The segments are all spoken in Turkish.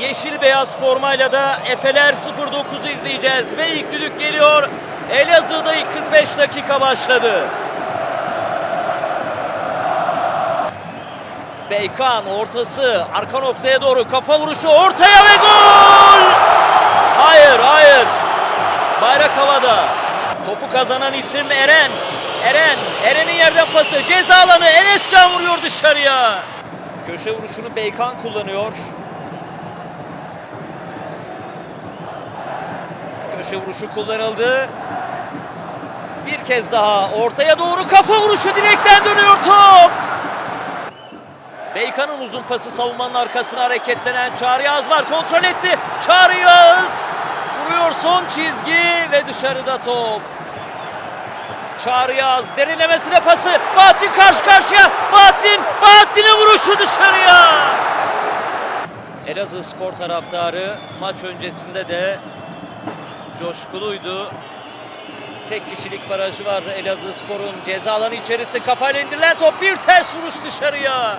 yeşil beyaz formayla da Efeler 09'u izleyeceğiz ve ilk düdük geliyor. Elazığ'da ilk 45 dakika başladı. Beykan ortası arka noktaya doğru kafa vuruşu ortaya ve gol! Hayır hayır. Bayrak havada. Topu kazanan isim Eren. Eren, Eren'in yerden pası ceza alanı Enes Can vuruyor dışarıya. Köşe vuruşunu Beykan kullanıyor. Köşe vuruşu kullanıldı. Bir kez daha ortaya doğru kafa vuruşu direkten dönüyor top. Beykan'ın uzun pası savunmanın arkasına hareketlenen Çağrı Yağız var. Kontrol etti. Çağrı Yağız vuruyor son çizgi ve dışarıda top. Çağrı Yağız derinlemesine pası. Bahattin karşı karşıya. Bahattin, Bahattin'in vuruşu dışarıya. Elazığ spor taraftarı maç öncesinde de coşkuluydu. Tek kişilik barajı var Elazığ Spor'un ceza alanı içerisi kafayla indirilen top bir ters vuruş dışarıya.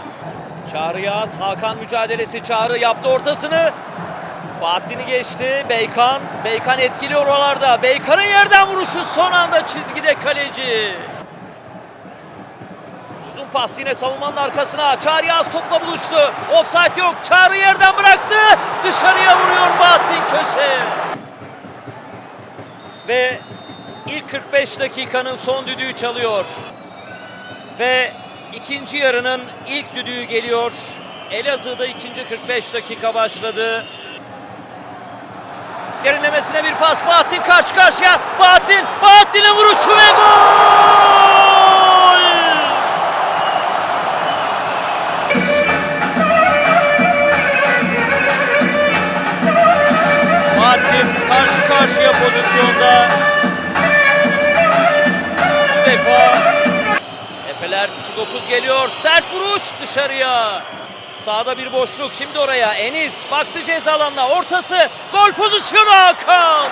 Çağrı Yağız, Hakan mücadelesi Çağrı yaptı ortasını. Bahattin'i geçti. Beykan, Beykan etkili oralarda. Beykan'ın yerden vuruşu son anda çizgide kaleci. Uzun pas yine savunmanın arkasına. Çağrı Yağız topla buluştu. Offside yok. Çağrı yerden bıraktı. Dışarıya vuruyor Bahattin Köse. Ve ilk 45 dakikanın son düdüğü çalıyor. Ve ikinci yarının ilk düdüğü geliyor. Elazığ'da ikinci 45 dakika başladı. Derinlemesine bir pas. Bahattin karşı karşıya. Bahattin, Bahattin'in vuruşu ve gol! Bahattin karşı karşıya pozisyonda. Bu defa Efeler 09 geliyor. Sert vuruş dışarıya. Sağda bir boşluk. Şimdi oraya Enis baktı ceza alanına. Ortası. Gol pozisyonu Hakan.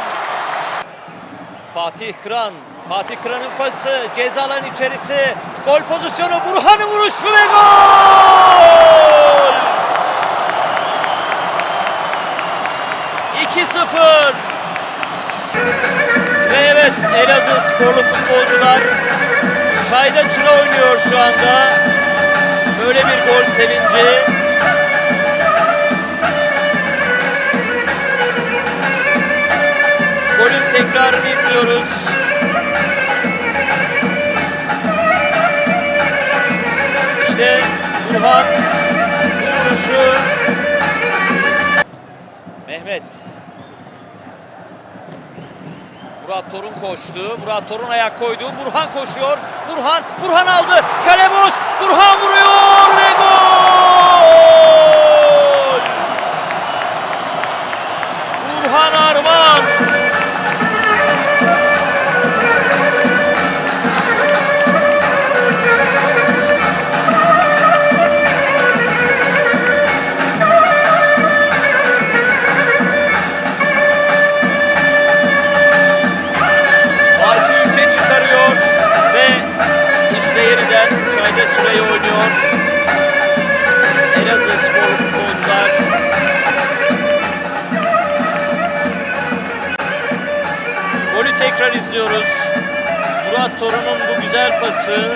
Fatih Kıran. Fatih Kıran'ın pası. Ceza alanı içerisi. Gol pozisyonu. Burhan'ın vuruşu ve gol. Sporlu futbolcular çayda çıra oynuyor şu anda. Böyle bir gol sevinci. Golün tekrarını izliyoruz. İşte Burhan bu vuruşu Mehmet Murat Torun koştu. Murat Torun ayak koydu. Burhan koşuyor. Burhan, Burhan aldı. Kale boş. Burhan vuruyor ve gol! Burhan Arman. Oynuyor. Elazığ sporlu futbolcular. Golü tekrar izliyoruz. Murat Torun'un bu güzel pası.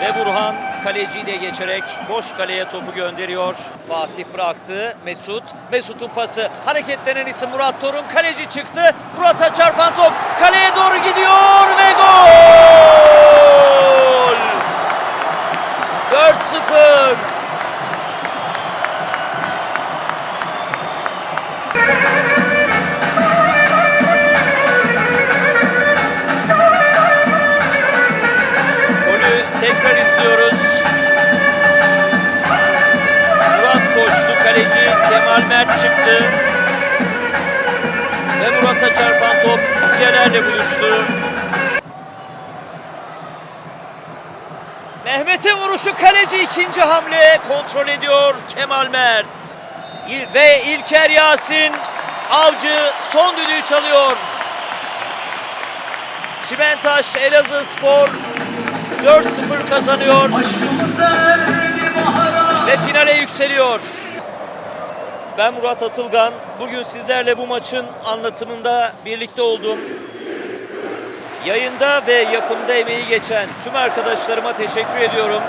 Ve Burhan kaleciyi de geçerek boş kaleye topu gönderiyor. Fatih bıraktı. Mesut. Mesut'un pası. Hareketlenen isim Murat Torun. Kaleci çıktı. Murat'a çarpan top tekrar izliyoruz. Murat koştu. Kaleci Kemal Mert çıktı. Ve Murat'a çarpan top filelerle buluştu. Mehmet'in vuruşu kaleci ikinci hamle kontrol ediyor Kemal Mert. Ve İlker Yasin Avcı son düdüğü çalıyor. Çimentaş Elazığ Spor 4-0 kazanıyor ve finale yükseliyor. Ben Murat Atılgan. Bugün sizlerle bu maçın anlatımında birlikte oldum. Yayında ve yapımda emeği geçen tüm arkadaşlarıma teşekkür ediyorum.